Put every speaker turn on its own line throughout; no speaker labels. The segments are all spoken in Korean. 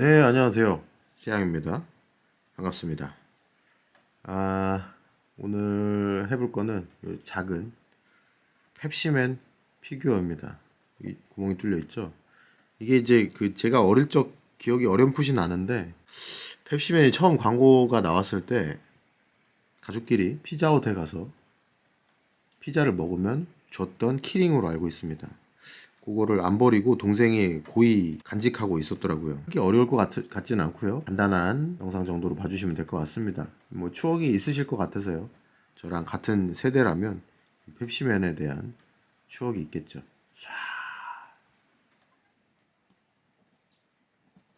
네, 안녕하세요. 세양입니다. 반갑습니다. 아, 오늘 해볼 거는 요 작은 펩시맨 피규어입니다. 이 구멍이 뚫려 있죠? 이게 이제 그 제가 어릴 적 기억이 어렴풋이 나는데 펩시맨이 처음 광고가 나왔을 때 가족끼리 피자헛에 가서 피자를 먹으면 줬던 키링으로 알고 있습니다. 그거를 안 버리고 동생이 고이 간직하고 있었더라고요. 그게 어려울 것 같, 같지는 않고요. 간단한 영상 정도로 봐주시면 될 것 같습니다. 뭐 추억이 있으실 것 같아서요. 저랑 같은 세대라면 이 펩시맨에 대한 추억이 있겠죠. 자,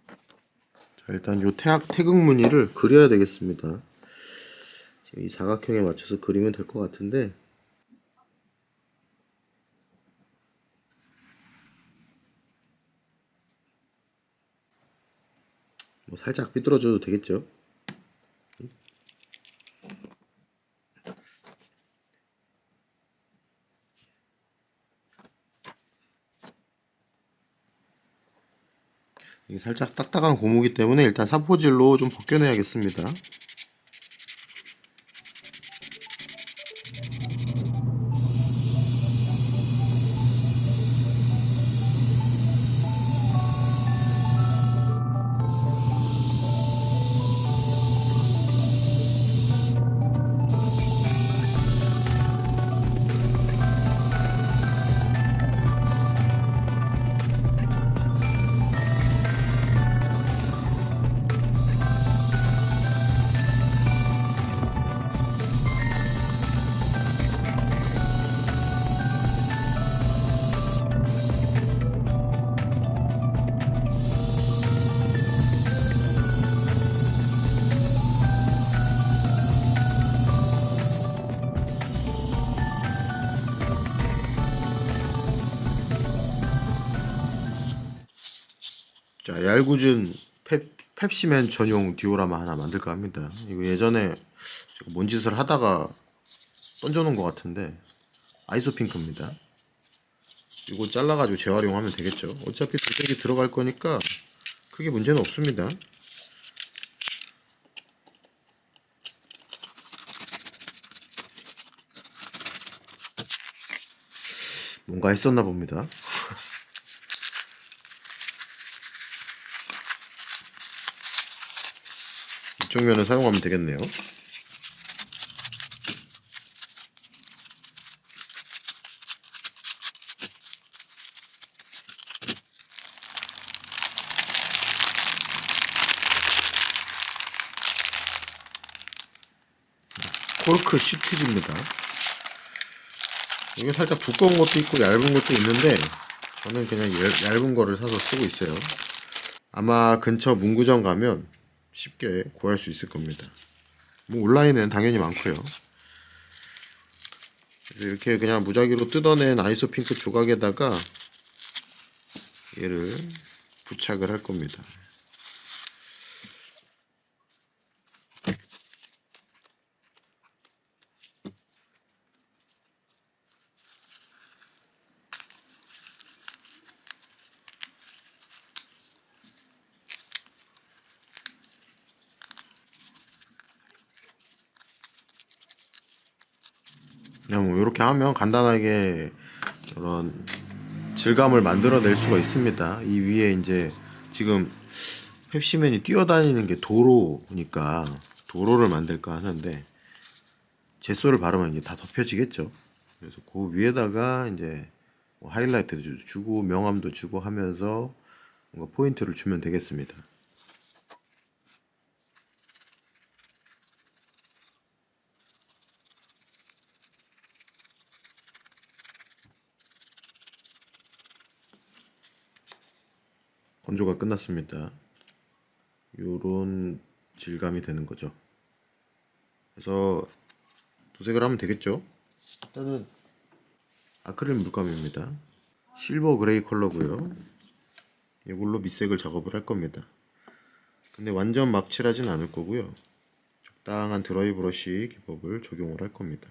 자, 일단 요 태학 태극 무늬를 그려야 되겠습니다. 지금 이 사각형에 맞춰서 그리면 될 것 같은데 뭐 살짝 삐뚤어져도 되겠죠. 살짝 딱딱한 고무기 때문에 일단 사포질로 좀 벗겨내야겠습니다. 얄궂은 펩, 펩시맨 전용 디오라마 하나 만들까 합니다. 이거 예전에 뭔 짓을 하다가 던져놓은 것 같은데 아이소핑크입니다. 이거 잘라가지고 재활용하면 되겠죠. 어차피 도색이 들어갈 거니까 크게 문제는 없습니다. 뭔가 했었나 봅니다. 이쪽 면을 사용하면 되겠네요. 코르크 시트지입니다. 이게 살짝 두꺼운 것도 있고 얇은 것도 있는데 저는 그냥 얇- 얇은 거를 사서 쓰고 있어요. 아마 근처 문구점 가면 쉽게 구할 수 있을 겁니다. 뭐 온라인에는 당연히 많고요. 이렇게 그냥 무작위로 뜯어낸 아이소핑크 조각에다가 얘를 부착을 할 겁니다. 그냥 뭐 이렇게 하면 간단하게 그런 질감을 만들어낼 수가 있습니다. 이 위에 이제 지금 펩시맨이 뛰어다니는 게 도로니까 도로를 만들까 하는데 젯소를 바르면 이제 다 덮여지겠죠. 그래서 그 위에다가 이제 뭐 하이라이트도 주고 명암도 주고 하면서 뭔가 포인트를 주면 되겠습니다. 건조가 끝났습니다. 요런 질감이 되는 거죠. 그래서 도색을 하면 되겠죠. 일단은 아크릴 물감입니다. 실버 그레이 컬러고요. 이걸로 밑색을 작업을 할 겁니다. 근데 완전 막 칠하진 않을 거고요. 적당한 드라이 브러쉬 기법을 적용을 할 겁니다.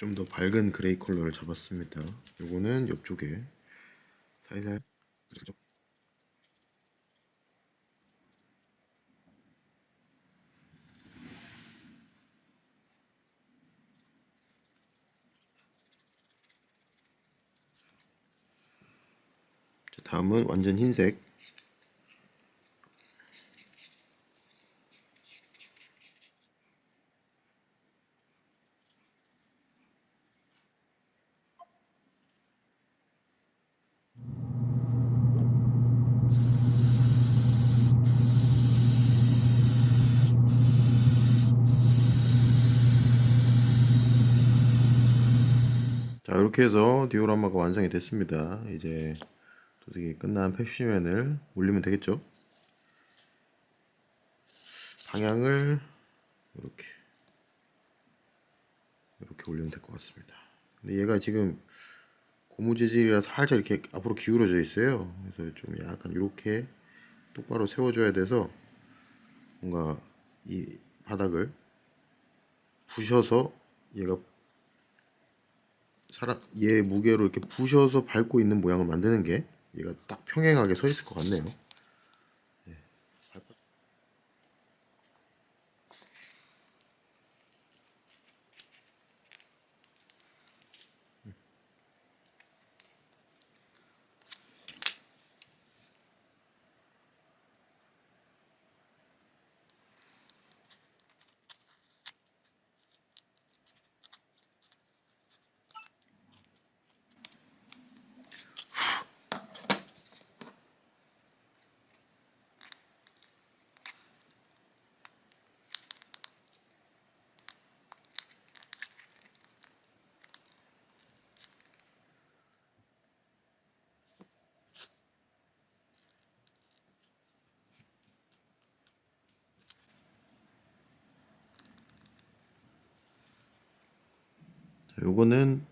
좀 더 밝은 그레이 컬러를 잡았습니다. 요거는 옆쪽에 살살 다음은 완전 흰색 이렇게 해서 디오라마가 완성이 됐습니다. 이제 도색이 끝난 펩시맨을 올리면 되겠죠? 방향을 이렇게 이렇게 올리면 될 것 같습니다. 근데 얘가 지금 고무 재질이라 살짝 이렇게 앞으로 기울어져 있어요. 그래서 좀 약간 이렇게 똑바로 세워줘야 돼서 뭔가 이 바닥을 부셔서 얘가 사람 얘 무게로 이렇게 부셔서 밟고 있는 모양을 만드는 게 얘가 딱 평행하게 서 있을 것 같네요. 자, 요거는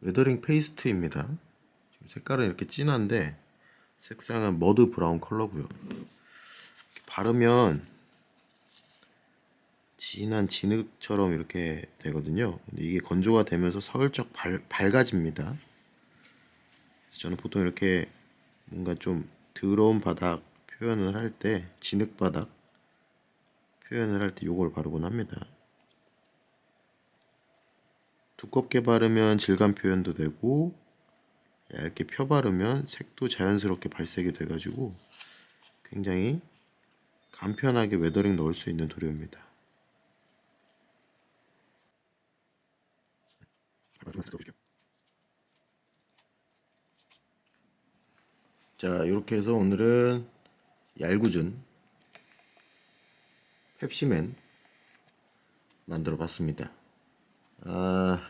웨더링 페이스트입니다. 색깔은 이렇게 진한데 색상은 머드 브라운 컬러고요. 바르면 진한 진흙처럼 이렇게 되거든요. 근데 이게 건조가 되면서 서울적 밝, 밝아집니다. 저는 보통 이렇게 뭔가 좀 더러운 바닥 표현을 할 때 진흙 바닥 표현을 할 때 요걸 바르곤 합니다. 두껍게 바르면 질감 표현도 되고 얇게 펴 바르면 색도 자연스럽게 발색이 돼가지고 굉장히 간편하게 웨더링 넣을 수 있는 도료입니다. 자 이렇게 해서 오늘은 얄궂은 펩시맨 만들어 봤습니다. 아,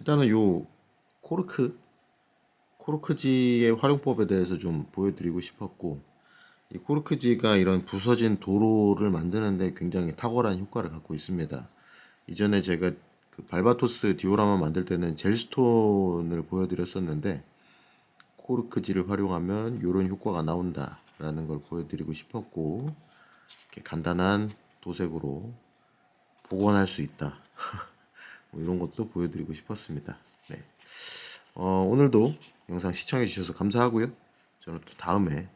일단은 요 코르크 코르크지의 활용법에 대해서 좀 보여드리고 싶었고 이 코르크지가 이런 부서진 도로를 만드는데 굉장히 탁월한 효과를 갖고 있습니다. 이전에 제가 그 발바토스 디오라마 만들 때는 젤스톤을 보여드렸었는데 코르크지를 활용하면 이런 효과가 나온다라는 걸 보여드리고 싶었고 이렇게 간단한 도색으로 복원할 수 있다. 뭐 이런 것도 보여드리고 싶었습니다. 네. 어, 오늘도 영상 시청해 주셔서 감사하고요. 저는 또 다음에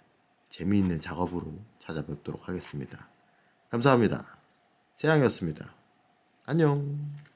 재미있는 작업으로 찾아뵙도록 하겠습니다. 감사합니다. 세양이었습니다. 안녕.